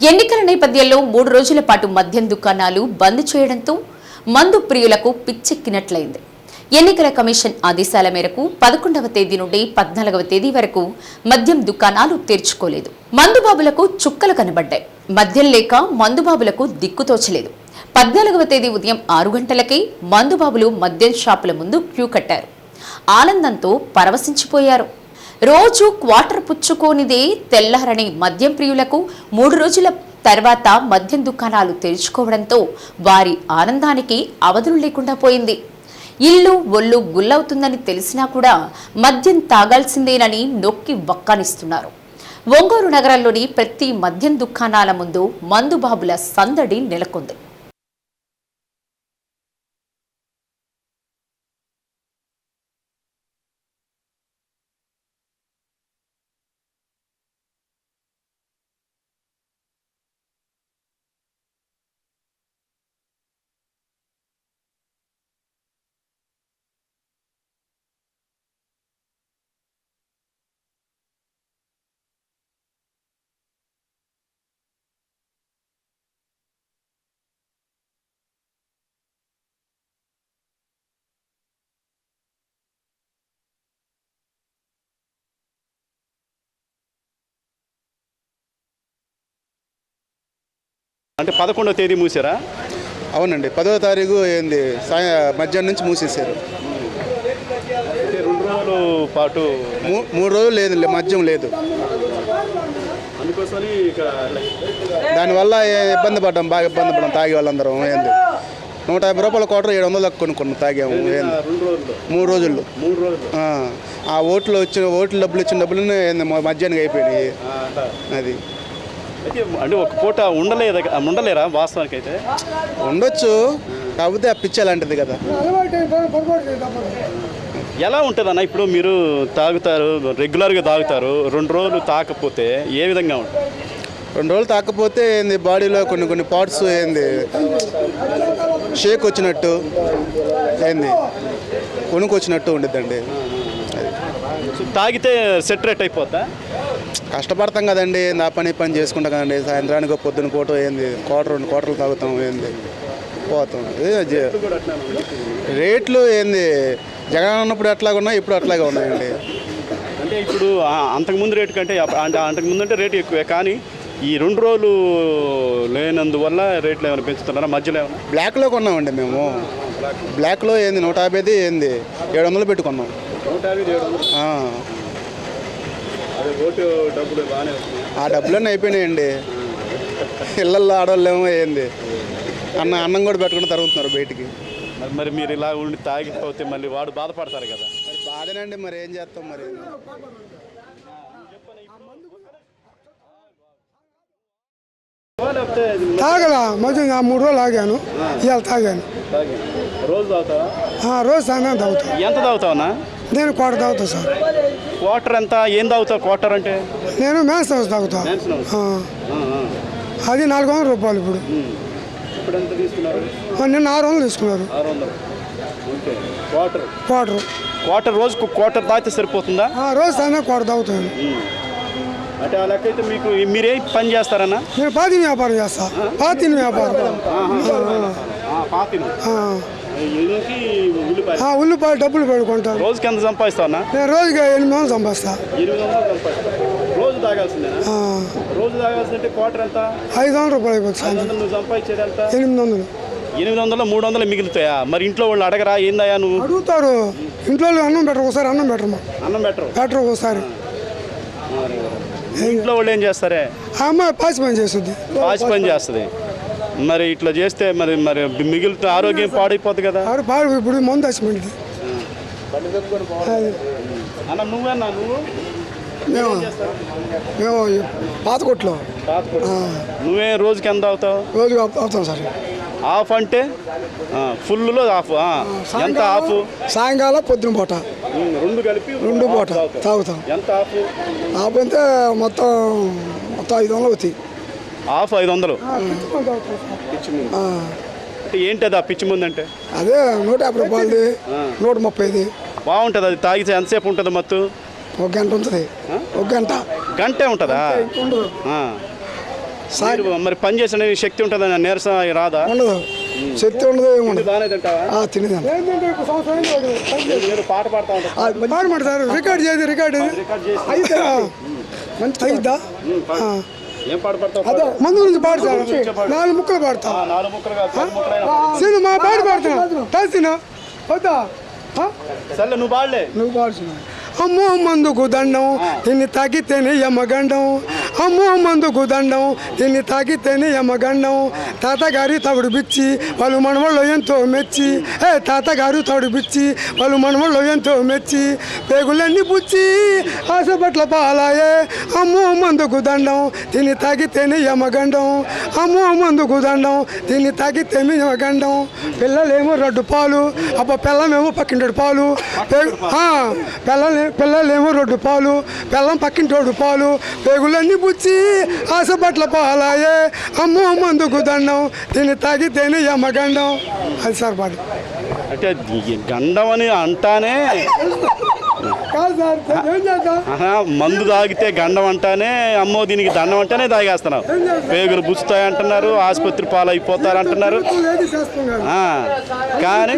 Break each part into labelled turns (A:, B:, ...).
A: ఎన్నికల నేపథ్యంలో మూడు రోజుల పాటు మద్యం దుకాణాలు బంద్ చేయడంతో మందు ప్రియులకు పిచ్చెక్కినట్లయింది. ఎన్నికల కమిషన్ ఆదేశాల మేరకు పదకొండవ తేదీ నుండి పద్నాలుగవ తేదీ వరకు మద్యం దుకాణాలు తెరుచుకోలేదు. మందుబాబులకు చుక్కలు కనబడ్డాయి. మద్యం లేక మందుబాబులకు దిక్కుతోచలేదు పద్నాలుగవ తేదీ ఉదయం ఆరు గంటలకే మందుబాబులు మద్యం షాపుల ముందు క్యూ కట్టారు. ఆనందంతో పరవశించిపోయారు. రోజు క్వార్టర్ పుచ్చుకోనిదే తెల్లారని మద్యం ప్రియులకు మూడు రోజుల తర్వాత మద్యం దుకాణాలు తెరుచుకోవడంతో వారి ఆనందానికి అవధులు లేకుండా పోయింది. ఇల్లు ఒళ్ళు గుల్లవుతుందని తెలిసినా కూడా మద్యం తాగాల్సిందేనని నొక్కి వక్కానిస్తున్నారు. ఒంగోలు నగరంలోని ప్రతి మద్యం దుకాణాల ముందు మందుబాబుల సందడి నెలకొంది.
B: అంటే పదకొండవ తేదీ మూసారా?
C: అవునండి. పదో తారీఖు ఏంది? సాయ మధ్యాహ్నం నుంచి మూసేశారు.
B: అంటే రెండు రోజుల పాటు
C: మూ మూడు రోజులు లేదు మద్యం లేదు.
B: అందుకోసమని ఇక
C: దానివల్ల ఏ- ఇబ్బంది పడ్డాం బాగా ఇబ్బంది పడ్డాం తాగే వాళ్ళందరం ఏంది? నూట యాభై రూపాయల కోటర్ ఏడు వందలకు కొనుక్కున్నాం తాగాము ఏంది?
B: రెండు రోజులు.
C: మూడు రోజుల్లో
B: మూడు రోజులు.
C: ఆ, ఆ ఓట్లు వచ్చిన ఓట్లు డబ్బులు ఇచ్చిన డబ్బులు మధ్యాహ్నం అయిపోయినాయి. అది.
B: అయితే అంటే ఒక పూట ఉండలేదా ఉండలేరా వాస్తవానికి అయితే
C: ఉండొచ్చు కాకపోతే ఆ పిచ్చి అలాంటిది కదా.
B: ఎలా ఉంటుంది అన్న ఇప్పుడు మీరు తాగుతారు రెగ్యులర్గా తాగుతారు రెండు రోజులు తాకపోతే ఏ విధంగా ఉంటుంది?
C: రెండు రోజులు తాకపోతే ఏంది బాడీలో కొన్ని కొన్ని పార్ట్స్ ఏంది షేక్ వచ్చినట్టు ఏంది వణుకు వచ్చినట్టు ఉండిద్దండి.
B: తాగితే సెట్ రేట్ అయిపోద్దా?
C: కష్టపడతాం కదండి నా పని పని చేసుకుంటాం కదండి సాయంత్రానికి ఒక పొద్దున పూట ఏంది కోట రెండు కోటలు తాగుతాం ఏంది పోతాం. రేట్లు ఏంది జగన్ ఉన్నప్పుడు ఎట్లాగా ఉన్నాయి ఇప్పుడు అట్లాగే ఉన్నాయండి.
B: అంటే ఇప్పుడు అంతకుముందు రేటు కంటే అంటే అంతకుముందు అంటే రేటు ఎక్కువే కానీ ఈ రెండు రోజులు లేనందువల్ల రేట్లు ఏమైనా పెంచుతున్నారా మధ్యలో ఏమైనా?
C: బ్లాక్లో కొన్నామండి మేము. బ్లాక్లో ఏంది నూట యాభైది ఏంది ఏడు వందలు పెట్టుకున్నాం.
B: నూట యాభై ఏడు వందలు?
C: ఆ, డబ్బులన్నీ అయిపోయినాయండి. ఇళ్ళల్లో ఆడవాళ్ళేమో ఏంది? అన్న అన్నం కూడా పెట్టుకుని తరుగుతున్నారు బయటికి.
B: మరి మరి మీరు ఇలా ఉండి తాగిపోతే మళ్ళీ వాడు బాధపడతారు కదా.
C: మరి బాధనండి మరి ఏం చేస్తాం మరి?
D: తాగల మధ్య ఆ మూడు రోజులు ఆగాను. ఇవాళ తాగాను.
B: తాగి. రోజు తాగుతావా?
D: ఆ, రోజు సాయంత్రం తాగుతాను
B: ఎంత తాగుతావన్నా?
D: నేను కోట తాగుతాను సార్.
B: క్వార్టర్ ఎంత? ఏం తాగుతావు క్వార్టర్ అంటే?
D: నేను మ్యాన్స్ హౌస్ తాగుతా. ఆ. అది నాలుగు వందల రూపాయలు ఇప్పుడు.
B: ఉమ్. ఇప్పుడు ఎంత తీసుకున్నారు?
D: ఆ, నిన్న ఆరు వందలు తీసుకున్నారు.
B: ఆరు వందలు. ఓకే. క్వార్టర్.
D: క్వార్టర్.
B: క్వార్టర్ రోజుకు క్వార్టర్ తాగితే సరిపోతుందా?
D: ఆ, రోజు సాయంత్రం కోట తాగుతాను.
B: అంటే ఆ లెక్క అయితే మీకు మీరేం పని చేస్తారన్నా
D: నేను పాతిన వ్యాపారం చేస్తా. పాతిన వ్యాపారం.
B: పాతిను
D: ఆ, ఆ, ఉల్లిపాయలు డబ్బులు పెట్టుకుంటాను
B: రోజుకి ఎంత సంపాదిస్తావన్నా?
D: నేను రోజుకి ఎనిమిది వందలు సంపాదిస్తా.
B: రోజు రోజు తాగాల్సిందంటే క్వార్టర్ ఎంత?
D: ఐదు వందల రూపాయలు అయిపోతుంది
B: సంపాదించేది ఎంత?
D: ఎనిమిది వందలు.
B: ఎనిమిది వందలు మూడు వందలు మిగులుతాయా? మరి ఇంట్లో వాళ్ళు అడగరా ఏందయ్యా నువ్వు?
D: అడుగుతారు. ఇంట్లో అన్నం పెట్టరు ఒకసారి అన్నం మాకు.
B: అన్నం పెట్టరు.
D: పెట్టరు ఒకసారి.
B: ఇంట్లో వాళ్ళు ఏం చేస్తారే?
D: ఆ అమ్మాయి పాసి పని చేస్తుంది.
B: పాచి పని చేస్తుంది. మరి ఇట్లా చేస్తే మరి మరి మిగులుతూ ఆరోగ్యం పాడైపోద్ది కదా.
D: ఆడు పాడు ఇప్పుడు మందు వచ్చింది
B: అన్న నువ్వన్నా నువ్వు?
D: మేము మేము పాత కొట్లో
B: నువ్వే రోజుకి ఎంత అవుతావు?
D: రోజుగా అవుతాం సార్.
B: ఆఫ్ అంటే? ఫుల్లో ఆఫ్. ఎంత ఆఫ్
D: సాయంకాలం పొద్దున పూట.
B: రెండు కలిపి
D: రెండు
B: ఆఫ్
D: పూట. తాగుతాం.
B: ఎంత ఆఫ్
D: ఆపంతే మొత్తం మొత్తం ఐదు వందలు అవుతాయి.
B: ఆఫ్ ఐదు వందలు అంటే ఏంటి అది ఆ పిచ్చి ముందు అంటే?
D: అదే నూట యాభై రూపాయలది నూట ముప్పైది.
B: బాగుంటుంది అది తాగితే ఎంతసేపు ఉంటుంది మత్తు?
D: ఒక గంట ఉంటుంది. ఒక గంట.
B: గంటే ఉంటుందా? ఆ. మీరు మరి పని చేసిన శక్తి ఉంటుందని నీరసం రాదా?
D: ఉండదు. శక్తి ఉండదు ఏమి ఉండదు.
B: బాగానే తింటావా?
D: ఆ, తినేదాన్ని
B: మీరు పాట పాడుతూ ఉంటారు
D: రికార్డ్ చేయదు రికార్డ్. ఇది
B: రికార్డ్ చేసి
D: అయితే మంచి అయిద్దా ఆ.
B: ఏం పాట పాడతావు?
D: అదే మందు గురించి పాడతాను నాలుగు ముక్కలు పాడతా.
B: నాలుగు ముక్కలు
D: సీను మా పాట పాడుతున్నా కలిసిన? వద్దా? ఆ?
B: సర్లే నువ్వు బాడలే
D: నువ్వు పాడుతున్నా. అమ్మో మందుకు దండం దీన్ని తాకితేనే యమగండం. అమ్మో మందుకు దండం దీన్ని తాకితేనే ఎమ్మగండం తాతగారి తగుడు బిచ్చి వాళ్ళు మనవాళ్ళు ఎంతో మెచ్చి. ఏ తాతగారు తగుడు బిచ్చి వాళ్ళు మనవాళ్ళు ఎంతో మెచ్చి. పేగులన్నీ పుచ్చి ఆశపట్ల పాలాయే. అమ్మో మందుకు దండం దీన్ని తాకితేనే ఎమ్మగండం అమ్మో మందుకు దండం దీన్ని తాకితేనే ఎమ్మగండం పిల్లలేమో రడ్డు పాలు అప్ప పిల్లమేమో పక్కింటోడు పాలు. పిల్లలే పిల్లలేమో రొడ్డు పాలు పిల్లం పక్కింటోడు పాలు. పేగులన్నీ పుచ్చి ఆశపట్ల పాలాయే. అమ్మో మందుకు దండం. దీన్ని తాగితేనే యమగండం అది సార్ పాట
B: అంటే గండం అని అంటానే మందు తాగితే గండం అంటానే అమ్మో దీనికి దండం అంటేనే తాగేస్తున్నావు. పేగులు బుచ్చుతాయి అంటున్నారు ఆసుపత్రి పాలైపోతారు అంటున్నారు కానీ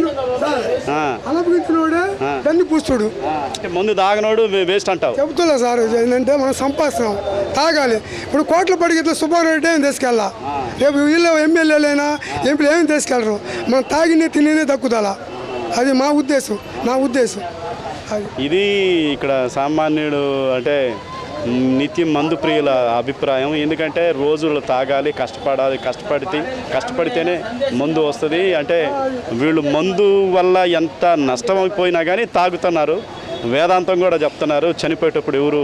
D: దాన్ని పుస్తుడు
B: మందు తాగనోడు వేస్ట్ అంటావు.
D: చెబుతున్నా సార్ ఏంటంటే మనం సంపాదిస్తున్నాం తాగాలి. ఇప్పుడు కోట్ల పడిగిట్ల సుబ్బారెడ్డి ఏం తీసుకెళ్ళా? రేపు వీళ్ళు ఎమ్మెల్యేలైనా ఎంపీలు ఏమి తీసుకెళ్ళరు? మనం తాగినే తినేదే దక్కుదల అది మా ఉద్దేశం నా ఉద్దేశం.
B: ఇది ఇక్కడ సామాన్యుడు అంటే నిత్యం మందు ప్రియుల అభిప్రాయం. ఎందుకంటే రోజులు తాగాలి కష్టపడాలి కష్టపడితే కష్టపడితేనే మందు వస్తుంది. అంటే వీళ్ళు మందు వల్ల ఎంత నష్టమైపోయినా కానీ తాగుతున్నారు. వేదాంతం కూడా చెప్తున్నారు చనిపోయేటప్పుడు ఎవరు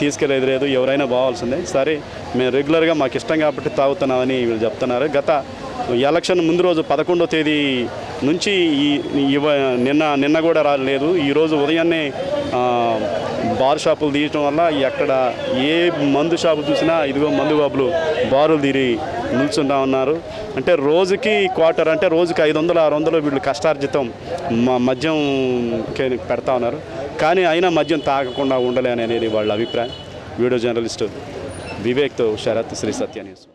B: తీసుకెళ్ళేది లేదు ఎవరైనా పోవాల్సిందే. సరే మేము రెగ్యులర్గా మాకు ఇష్టం కాబట్టి తాగుతున్నామని వీళ్ళు చెప్తున్నారు. గత ఎలక్షన్ ముందు రోజు పదకొండో తేదీ నుంచి ఈ ఇవ నిన్న నిన్న కూడా రాలేదు. ఈరోజు ఉదయాన్నే బార్ షాపులు తీయటం వల్ల ఎక్కడ ఏ మందు షాపు చూసినా ఇదిగో మందు బాబులు బారులు తీరి నిల్చుంటా ఉన్నారు. అంటే రోజుకి క్వార్టర్ అంటే రోజుకి ఐదు వందలు ఆరు వందలు వీళ్ళు కష్టార్జితం మద్యం కే- పెడతా ఉన్నారు. కానీ అయినా మద్యం తాగకుండా ఉండలే అనేది వాళ్ళ అభిప్రాయం. వీడియో జర్నలిస్టు వివేక్తో శరత్ శ్రీ సత్య న్యూస్.